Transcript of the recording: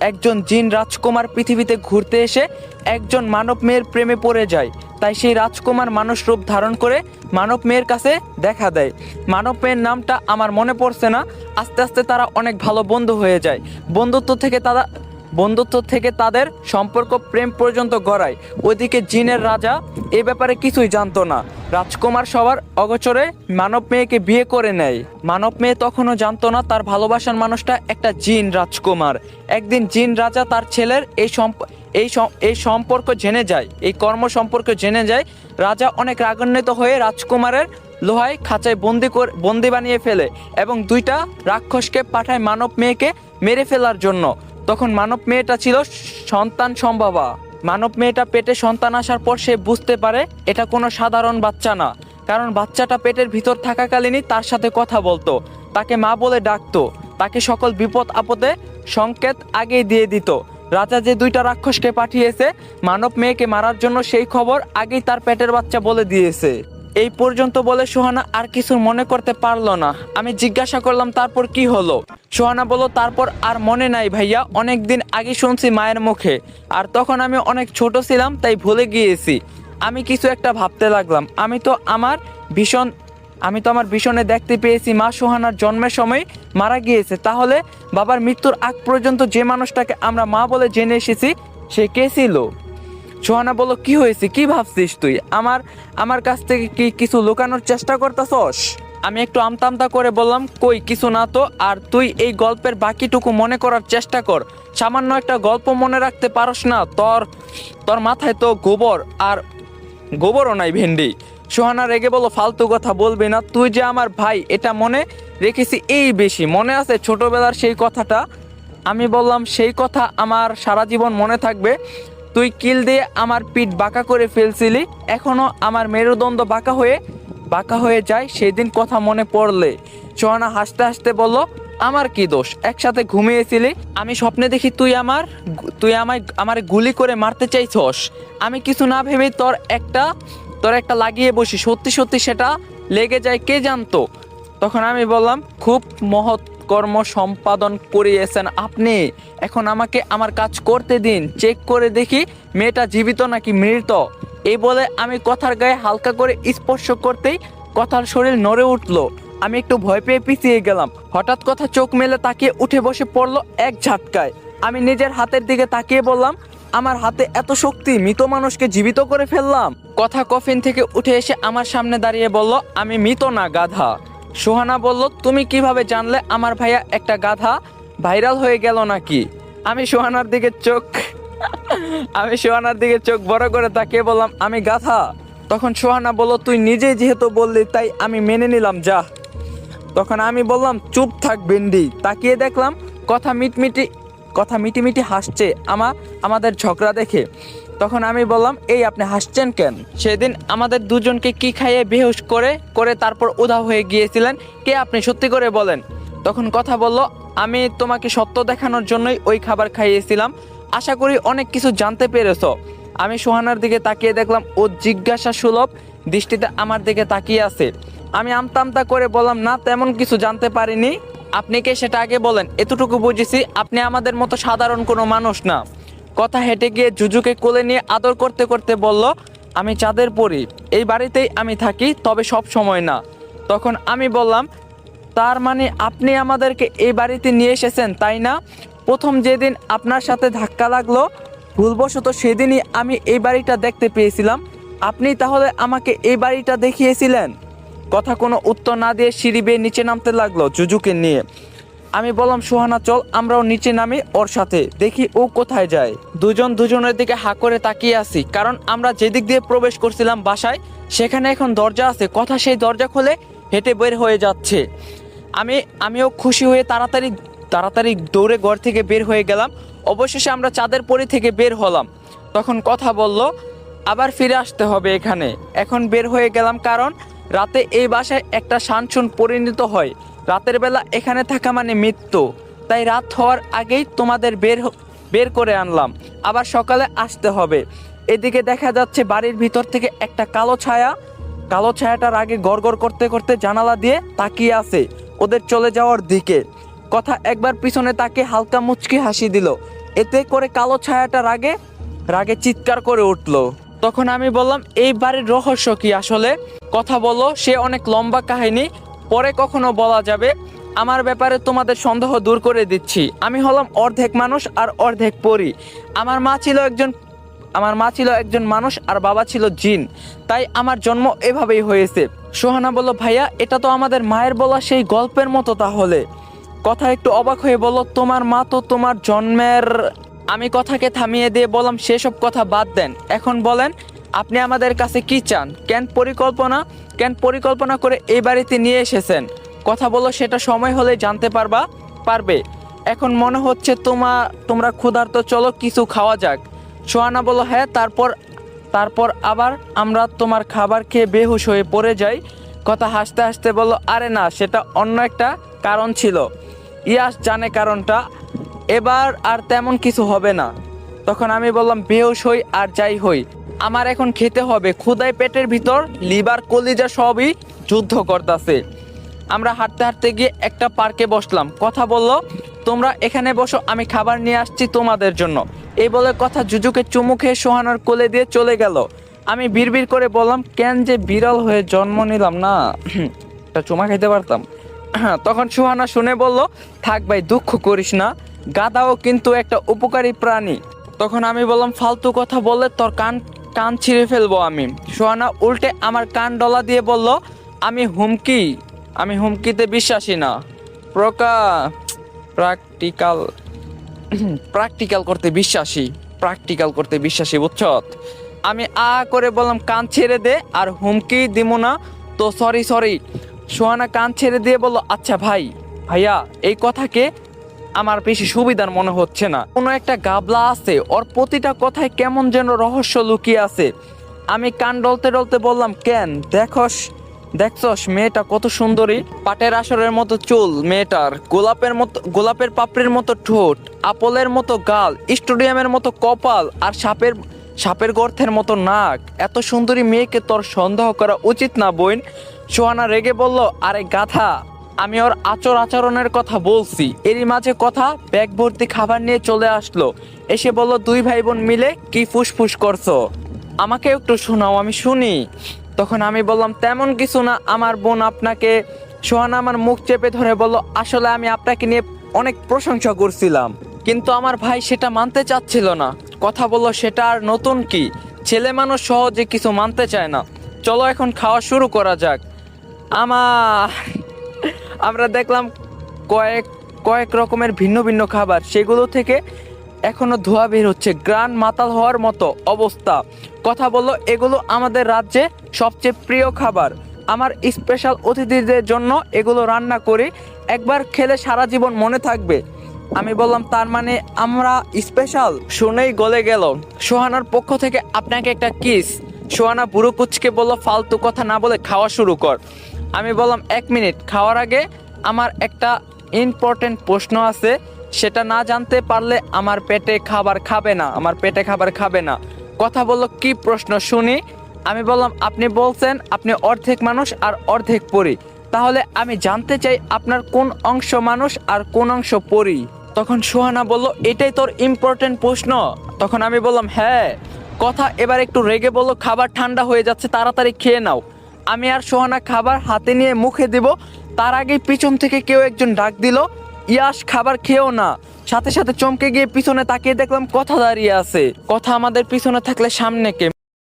একজন জিন রাজকুমার পৃথিবীতে ঘুরতে এসে একজন মানব মেয়ের প্রেমে পড়ে যায়। তাই সেই রাজকুমার মানুষ রূপ ধারণ করে মানব মেয়ের কাছে দেখা দেয়। মানব মেয়ের নামটা আমার মনে পড়ছে না। আস্তে আস্তে তারা অনেক ভালো বন্ধু হয়ে যায়। বন্ধুত্ব থেকে তারা বন্ধুত্ব থেকে তাদের সম্পর্ক প্রেম পর্যন্ত গড়ায়। ওইদিকে জিনের রাজা এ ব্যাপারে কিছুই জানতো না। রাজকুমার সবার অগোচরে মানব মেয়েকে বিয়ে করে নেয়। মানব মেয়ে তখনও জানতো না তার ভালোবাসার মানুষটা একটা জিন রাজকুমার। একদিন জিন রাজা তার ছেলের এই সম্প এই এই সম্পর্ক জেনে যায়। এই কর্ম সম্পর্ক জেনে যায়। রাজা অনেক রাগান্বিত হয়ে রাজকুমারের লোহায় খাঁচায় বন্দি করে বন্দি বানিয়ে ফেলে এবং দুইটা রাক্ষসকে পাঠায় মানব মেয়েকে মেরে ফেলার জন্য। তখন মানব মেয়েটা ছিল সন্তান সম্ভাবা। মানব মেয়েটা পেটে সন্তান আসার পর সে বুঝতে পারে এটা কোনো সাধারণ বাচ্চা না, কারণ বাচ্চাটা পেটের ভিতর থাকাকালীনই তার সাথে কথা বলতো, তাকে মা বলে ডাকতো, তাকে সকল বিপদ আপদে সংকেত আগেই দিয়ে দিত। রাজা যে দুইটা রাক্ষসকে পাঠিয়েছে, মানব মেয়েকে মারার জন্য সেই খবর আগেই তার পেটের বাচ্চা বলে দিয়েছে। এই পর্যন্ত বলে সোহানা আর কিছু মনে করতে পারল না। আমি জিজ্ঞাসা করলাম, তারপর কি হলো? সোহানা বলল, তারপর আর মনে নাই ভাইয়া, অনেক দিন আগে শুনছি মায়ের মুখে। আর তখন আমি অনেক ছোট ছিলাম, তাই ভুলে গিয়েছি। আমি কিছু একটা ভাবতে লাগলাম। আমি তো আমার ভীষণ, আমি তো আমার ভীষণে দেখতে পেয়েছি মা সোহানার জন্মের সময় মারা গিয়েছে। তাহলে বাবার মৃত্যুর আগ পর্যন্ত যে মানুষটাকে আমরা মা বলে জেনে এসেছি, সে কে ছিল? সোহানা বলল, কি হয়েছে? কি ভাবছিস তুই? আমার আমার কাছ থেকে কি কিছু লুকানোর চেষ্টা করতেছস? আমি একটু আমতা আমতা করে বললাম, কই, কিছু না তো। আর তুই এই গল্পের বাকিটুকু মনে করার চেষ্টা কর। সামান্য একটা গল্প মনে রাখতে পারস না। তোর তোর মাথায় তো গোবর, আর গোবরও নাই ভেন্ডি। সোহানা রেগে বলো ফালতু কথা বলবি না। তুই যে আমার ভাই, এটা মনে রেখেছি এই বেশি। মনে আছে ছোটবেলার সেই কথাটা? আমি বললাম, সেই কথা আমার সারা জীবন মনে থাকবে। তুই কিল দিয়ে আমার পিঠ বাঁকা করে ফেলছিলি, এখনও আমার মেরুদণ্ড বাঁকা হয়ে বাঁকা হয়ে যায় সেই দিন কথা মনে পড়লে। সোহানা হাসতে হাসতে বলল, আমার কি দোষ? একসাথে ঘুমিয়েছিলি, আমি স্বপ্নে দেখি তুই আমার তুই আমায়, আমার গুলি করে মারতে চাইছস। আমি কিছু না ভেবে তোর একটা তোর একটা লাগিয়ে বসি, সত্যি সত্যি সেটা লেগে যায় কে জানতো? তখন আমি বললাম, খুব মহৎ কর্ম সম্পাদন করিয়েছেন আপনি। এখন আমাকে আমার কাজ করতে দিন, চেক করে দেখি মেয়েটা জীবিত নাকি মৃত। এই বলে আমি কথার গায়ে হালকা করে স্পর্শ করতেই কথার শরীর নড়ে উঠল। আমি একটু ভয় পেয়ে পিছিয়ে গেলাম। হঠাৎ কথা চোখ মেলে তাকিয়ে উঠে বসে পড়ল এক ঝাটকায়। আমি নিজের হাতের দিকে তাকিয়ে বললাম, আমার হাতে এত শক্তি, মৃত মানুষকে জীবিত করে ফেললাম। কথা কফিন থেকে উঠে এসে আমার সামনে দাঁড়িয়ে বলল, আমি মৃত না, গাধা। সোহানা বলল, তুমি কীভাবে জানলে আমার ভাইয়া একটা গাধা ভাইরাল হয়ে গেল নাকি? আমি সোহানার দিকে চোখ, আমি সোহানার দিকে চোখ বড় করে তাকিয়ে বললাম, আমি গাধা। তখন সোহানা বলল, তুই নিজেই যেহেতু বললি, তাই আমি মেনে নিলাম, যা। তখন আমি বললাম, চুপ থাক বেন্ডি তাকিয়ে দেখলাম, কথা মিটমিটি, কথা মিটিমিটি হাসছে আমা, আমাদের ঝগড়া দেখে। তখন আমি বললাম, এই আপনি হাসছেন কেন? সেদিন আমাদের দুজনকে কি খাইয়ে বেহুশ করে করে তারপর উধাও হয়ে গিয়েছিলেন। কে আপনি সত্যি করে বলেন? তখন কথা বলল, আমি তোমাকে সত্য দেখানোর জন্যই ওই খাবার খাইয়েছিলাম। আশা করি অনেক কিছু জানতে পেরেছ। আমি সোহানার দিকে তাকিয়ে দেখলাম, ও জিজ্ঞাসা সুলভ দৃষ্টিতে আমার দিকে তাকিয়ে আছে। আমি আমতা আমতা করে বললাম, না, তেমন কিছু জানতে পারিনি। আপনি কে সেটা আগে বলেন। এতটুকু বুঝেছি, আপনি আমাদের মতো সাধারণ কোনো মানুষ না। কথা হেঁটে গিয়ে জুজুকে কোলে নিয়ে আদর করতে করতে বলল, আমি চাঁদের পরি, এই বাড়িতেই আমি থাকি, তবে সব সময় না। তখন আমি বললাম, তার মানে আপনি আমাদেরকে এই বাড়িতে নিয়ে এসেছেন, তাই না? প্রথম যেদিন আপনার সাথে ধাক্কা লাগল, ভুলবশত সেদিনই আমি এই বাড়িটা দেখতে পেয়েছিলাম। আপনি তাহলে আমাকে এই বাড়িটা দেখিয়েছিলেন? কথা কোনো উত্তর না দিয়ে সিঁড়ি বেয়ে নিচে নামতে লাগল জুজুকে নিয়ে। আমি বললাম, সোহানা, চল, আমরাও নিচে নামি ওর সাথে। দেখি ও কোথায় যায়। দুজন দুজনের দিকে হা করে তাকিয়ে আছি, কারণ আমরা যেদিক দিয়ে প্রবেশ করছিলাম বাসায়, সেখানে এখন দরজা আছে। কথা সেই দরজা খুলে হেঁটে বের হয়ে যাচ্ছে। আমি, আমিও খুশি হয়ে তাড়াতাড়ি তাড়াতাড়ি দৌড়ে ঘর থেকে বের হয়ে গেলাম। অবশেষে আমরা চাঁদের পরি থেকে বের হলাম। তখন কথা বলল, আবার ফিরে আসতে হবে এখানে। এখন বের হয়ে গেলাম কারণ রাতে এই বাসায় একটা শানসুন পরিণত হয়। রাতের বেলা এখানে থাকা মানে মৃত্যু। তাই রাত হওয়ার আগেই তোমাদের বের বের করে আনলাম। আবার সকালে আসতে হবে। এদিকে দেখা যাচ্ছে বাড়ির ভিতর থেকে একটা কালো ছায়া। কালো ছায়াটার আগে গড়গড় করতে করতে জানালা দিয়ে তাকিয়ে আছে ওদের চলে যাওয়ার দিকে। কথা একবার পিছনে তাকে হালকা মুচকি হাসি দিল। এতে করে কালো ছায়াটা রাগে রাগে চিৎকার করে উঠল। তখন আমি বললাম, এই বাড়ির রহস্য কি আসলে? কথা বলো সে অনেক লম্বা কাহিনী পরে কখনো বলা যাবে, আমার ব্যাপারে তোমাদের সন্দেহ দূর করে দিচ্ছি। আমি হলাম অর্ধেক মানুষ আর অর্ধেক পরি। আমার মা ছিল একজন, আমার মা ছিল একজন মানুষ আর বাবা ছিল জিন। তাই আমার জন্ম এভাবেই হয়েছে। সোহানা বলল, ভাইয়া, এটা তো আমাদের মায়ের বলা সেই গল্পের মতো তাহলে। কথা একটু অবাক হয়ে বলল, তোমার মা তো তোমার জন্মের আমি কথাকে থামিয়ে দিয়ে বললাম, সেসব কথা বাদ দেন। এখন বলেন, আপনি আমাদের কাছে কি চান? কেন পরিকল্পনা কেন পরিকল্পনা করে এই বাড়িতে নিয়ে এসেছেন? কথা বলো, সেটা সময় হলে জানতে পারবা, পারবে। এখন মনে হচ্ছে তোমা, তোমরা ক্ষুধার্ত, চলো কিছু খাওয়া যাক। সোহানা বলো হ্যাঁ তারপর তারপর আবার আমরা তোমার খাবার খেয়ে বেহুশ হয়ে পড়ে যাই। কথা হাসতে হাসতে বলল, আরে না, সেটা অন্য একটা কারণ ছিল। ইয়াস, জানে কারণটা। এবার আর তেমন কিছু হবে না। তখন আমি বললাম, বেহুশ হই আর যাই হই। আমার এখন খেতে হবে। ক্ষুদায় পেটের ভিতর, লিভার, কলিজা সবই যুদ্ধ করতেছে। আমরা হাঁটতে হাঁটতে গিয়ে একটা পার্কে বসলাম। কথা বলল, তোমরা এখানে বসো, আমি খাবার নিয়ে আসছি তোমাদের জন্য। এই বলে কথা জুজুকে চুমু খেয়ে সোহানার কোলে দিয়ে চলে গেল। আমি বিড়বিড় করে বললাম, কেন যে বিড়াল হয়ে জন্ম নিলাম না? একটা চুমা খেতে পারতাম। তখন সুহানা শুনে বলল, থাক ভাই, দুঃখ করিস না। গাদাও কিন্তু একটা উপকারী প্রাণী। তখন আমি বললাম, ফালতু কথা বললে তোর কান কান ছিঁড়ে ফেলব আমি। সোহানা উল্টে আমার কান ডলা দিয়ে বলল, আমি হুমকি, আমি হুমকিতে বিশ্বাসী না। প্রকা প্র্যাকটিক্যাল প্র্যাকটিক্যাল করতে বিশ্বাসী প্র্যাকটিক্যাল করতে বিশ্বাসী, বুঝছ? আমি আ করে বললাম, কান ছেড়ে দে, আর হুমকি দিব না। তো সরি সরি সোহানা কান ছেড়ে দিয়ে বলল আচ্ছা ভাই, ভাইয়া, এই কথাকে আমার বেশি সুবিধার মনে হচ্ছে না। কোনো একটা গাবলা আছে, ওর প্রতিটা কথায় কেমন যেন রহস্য লুকিয়ে আছে। আমি কান ডলতে ডলতে বললাম, কেন? দেখস, দেখছস, মেয়েটা কত সুন্দরী। পাটের আসরের মতো চুল মেয়েটার, গোলাপের মতো, গোলাপের পাপড়ির মতো ঠোঁট, আপেলের মতো গাল, স্টেডিয়ামের মতো কপাল আর সাপের সাপের গর্থের মতো নাক। এত সুন্দরী মেয়েকে তোর সন্দেহ করা উচিত না, বোন। সোহানা রেগে বলল, আরে গাথা আমি ওর আচর আচরণের কথা বলছি। এরই মাঝে কথা ব্যাগ ভর্তি খাবার নিয়ে চলে আসলো। এসে বলল, দুই ভাই বোন মিলে কি ফুসফুস করছ? আমাকে একটু শোনাও, আমি শুনি। তখন আমি বললাম, তেমন কিছু না, আমার বোন আপনাকে সোহানা আমার মুখ চেপে ধরে বলল, আসলে আমি আপনাকে নিয়ে অনেক প্রশংসা করছিলাম, কিন্তু আমার ভাই সেটা মানতে চাচ্ছিল না। কথা বলল, সেটা আর নতুন কি? ছেলে মানুষ সহজে কিছু মানতে চায় না। চলো এখন খাওয়া শুরু করা যাক। আমার আমরা দেখলাম কয়েক কয়েক রকমের ভিন্ন ভিন্ন খাবার। সেগুলো থেকে এখনও ধোয়া বের হচ্ছে। গ্রান মাতাল হওয়ার মতো অবস্থা। কথা বলল, এগুলো আমাদের রাজ্যে সবচেয়ে প্রিয় খাবার। আমার স্পেশাল অতিথিদের জন্য এগুলো রান্না করি। একবার খেলে সারা জীবন মনে থাকবে। আমি বললাম, তার মানে আমরা স্পেশাল? শুনেই গলে গেল। সোহানার পক্ষ থেকে আপনাকে একটা কিস। সোহানা বুড়ো কুচকে বলল, ফালতু কথা না বলে খাওয়া শুরু কর। আমি বললাম, এক মিনিট, খাওয়ার আগে আমার একটা ইম্পর্টেন্ট প্রশ্ন আছে। সেটা না জানতে পারলে আমার পেটে খাবার খাবে না, আমার পেটে খাবার খাবে না। কথা বলল, কি প্রশ্ন শুনি? আমি বললাম, আপনি বলছেন আপনি অর্ধেক মানুষ আর অর্ধেক পরি। তাহলে আমি জানতে চাই আপনার কোন অংশ মানুষ আর কোন অংশ পরি? তখন সোহানা বলল, এটাই তোর ইম্পর্টেন্ট প্রশ্ন। তখন আমি বললাম হ্যাঁ। কথা এবার একটু রেগে বলল, খাবার ঠান্ডা হয়ে যাচ্ছে, তাড়াতাড়ি খেয়ে নাও। আমি আর সোহানা খাবার হাতে নিয়ে মুখে দেব। তার আগে পিছন থেকে কেউ একজন ডাক দিল, ইয়াস, খাবার খেয়েও না। সাথে সাথে চমকে গিয়ে পিছনে তাকিয়ে দেখলাম কথা দাঁড়িয়ে আছে। কথা আমাদের পিছনে থাকলে সামনে কে